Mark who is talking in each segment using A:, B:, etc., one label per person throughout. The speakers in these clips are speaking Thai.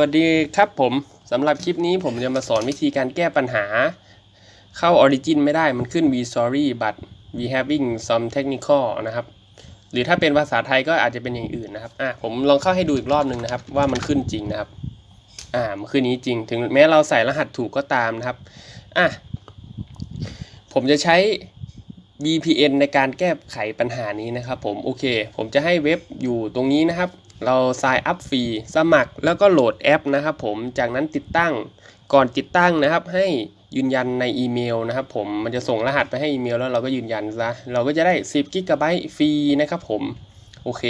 A: วัสดีครับผมสำหรับคลิปนี้ผมจะมาสอนวิธีการแก้ปัญหา เข้า Origin ไม่ได้มันขึ้น we sorry but we having some technical นะครับ หรือถ้าเป็นภาษาไทยก็อาจจะเป็นอย่างอื่นนะครับอะผมลองเข้าให้ดูอีกรอบหนึ่งนะครับ ว่ามันขึ้นจริงนะครับอ่ามันขึ้นนี้จริง ถึงแม้เราใส่รหัสถูกก็ตามนะครับอะผมจะใช้ VPN ในการแก้ไขปัญหานี้นะครับผมโอเค ผมจะให้เว็บอยู่ตรงนี้นะครับ เรา sign up ฟรีสมัครแล้วก็โหลดแอปนะครับผมจากนั้นติดตั้งก่อนติดตั้งนะครับ ให้ยืนยันในอีเมลนะครับผมมันจะส่งรหัสไปให้อีเมลแล้วเราก็ยืนยันซะเราก็จะได้ 10กิกะไบต์ฟรีนะครับผมโอเค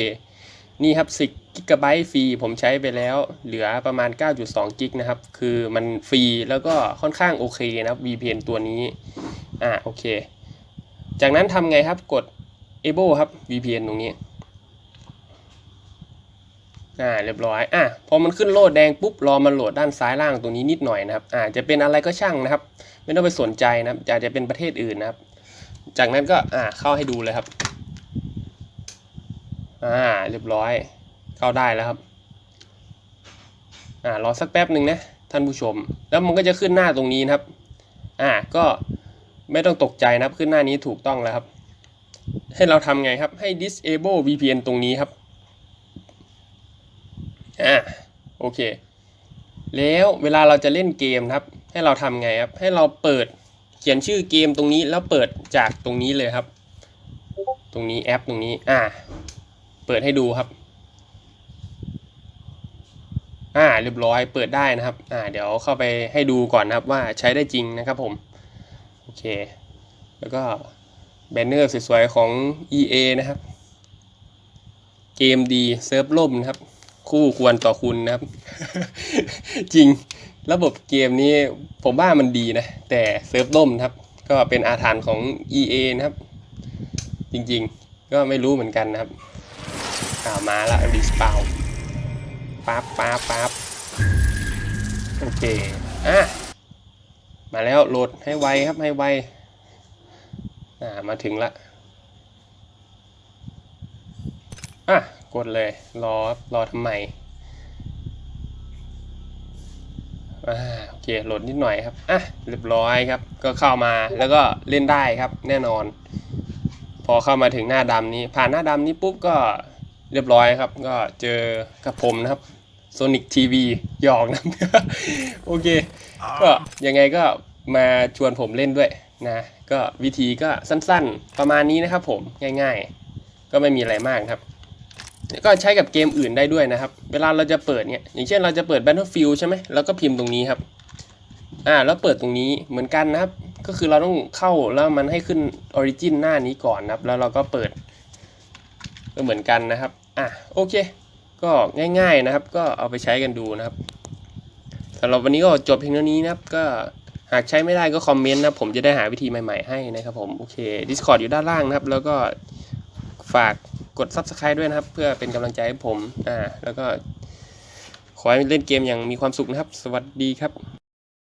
A: นี่ครับ 10กิกะไบต์ฟรีผมใช้ไปแล้ว เหลือประมาณ 9.2กิกนะครับ คือมันฟรีแล้วก็ค่อนข้างโอเคนะครับ VPN ตัวนี้อ่าโอเค จากนั้นทำไงครับกด enable ครับ VPN ตรงนี้ อ่าเรียบร้อยอะพอมันขึ้นโหลดแดงปุ๊บรอมันโหลดด้านซ้ายล่างตรงนี้นิดหน่อยนะครับอ่าจะเป็นอะไรก็ช่างนะครับ ไม่ต้องไปสนใจนะครับอาจจะเป็นประเทศอื่นนะครับ จากนั้นก็อ่าเข้าให้ดูเลยครับอ่าเรียบร้อยเข้าได้แล้วครับอ่ารอสักแป๊บหนึ่งนะท่านผู้ชม แล้วมันก็จะขึ้นหน้าตรงนี้นะครับอ่าก็ไม่ต้องตกใจนะครับขึ้นหน้านี้ถูกต้องแล้วครับ ให้เราทำไงครับให้ disable VPN ตรงนี้ครับ อ่าโอเค แล้วเวลาเราจะเล่นเกมครับ ให้เราทำไงครับ ให้เราเปิดเขียนชื่อเกมตรงนี้แล้วเปิดจากตรงนี้เลยครับ ตรงนี้แอปตรงนี้ อ่า เปิดให้ดูครับ อ่า เรียบร้อย เปิดได้นะครับ อ่า เดี๋ยวเข้าไปให้ดูก่อนนะครับว่าใช้ได้จริงนะครับผม โอเค แล้วก็แบนเนอร์สวยๆของ EA นะครับ เกมดีเซิร์ฟล่มนะครับ คู่ควรต่อคุณนะครับ จริงระบบเกมนี้ผมว่ามันดีนะ แต่เซิร์ฟล่มครับ ก็เป็นอาถรรพ์ของ EA นะครับ จริงๆ ก็ไม่รู้เหมือนกันนะครับอ่ามาละรีสปาวปั๊บปั๊บปั๊บโอเค อะ มาแล้วโหลดให้ไวครับให้ไว อ่ามาถึงละ อะ กดเลย รอครับรอทำไม อ่า โอเค โหลดนิดหน่อยครับ อะ เรียบร้อยครับ ก็เข้ามา แล้วก็เล่นได้ครับ แน่นอน พอเข้ามาถึงหน้าดำนี้ ผ่านหน้าดำนี้ปุ๊บก็เรียบร้อยครับ ก็เจอกับผมนะครับ Sonic TV หยอกนะ โอเค ก็ยังไงก็มาชวนผมเล่นด้วยนะ ก็วิธีก็สั้นๆ ประมาณนี้นะครับผม ง่ายๆ ก็ไม่มีอะไรมากครับ ก็ใช้กับเกมอื่นได้ด้วยนะครับ เวลาเราจะเปิดเนี่ยอย่างเช่นเราจะเปิด Battlefield ใช่ไหมแล้วก็พิมพ์ตรงนี้ครับอ่าแล้วเปิดตรงนี้เหมือนกันนะครับ ก็คือเราต้องเข้าแล้วมันให้ขึ้น Origin หน้านี้ก่อนนะครับ แล้วเราก็เปิดก็เหมือนกันนะครับอะโอเค ก็ง่ายๆนะครับ ก็เอาไปใช้กันดูนะครับสำหรับวันนี้ก็จบเพียงเท่านี้นะครับ ก็หากใช้ไม่ได้ก็คอมเมนต์นะผมจะได้หาวิธีใหม่ๆให้นะครับผมโอเค Discord อยู่ด้านล่างนะครับ แล้วก็ฝาก กด Subscribe ด้วยนะครับ เพื่อเป็นกำลังใจให้ผม อ่า แล้วก็ขอให้เล่นเกมอย่างมีความสุขนะครับ สวัสดีครับ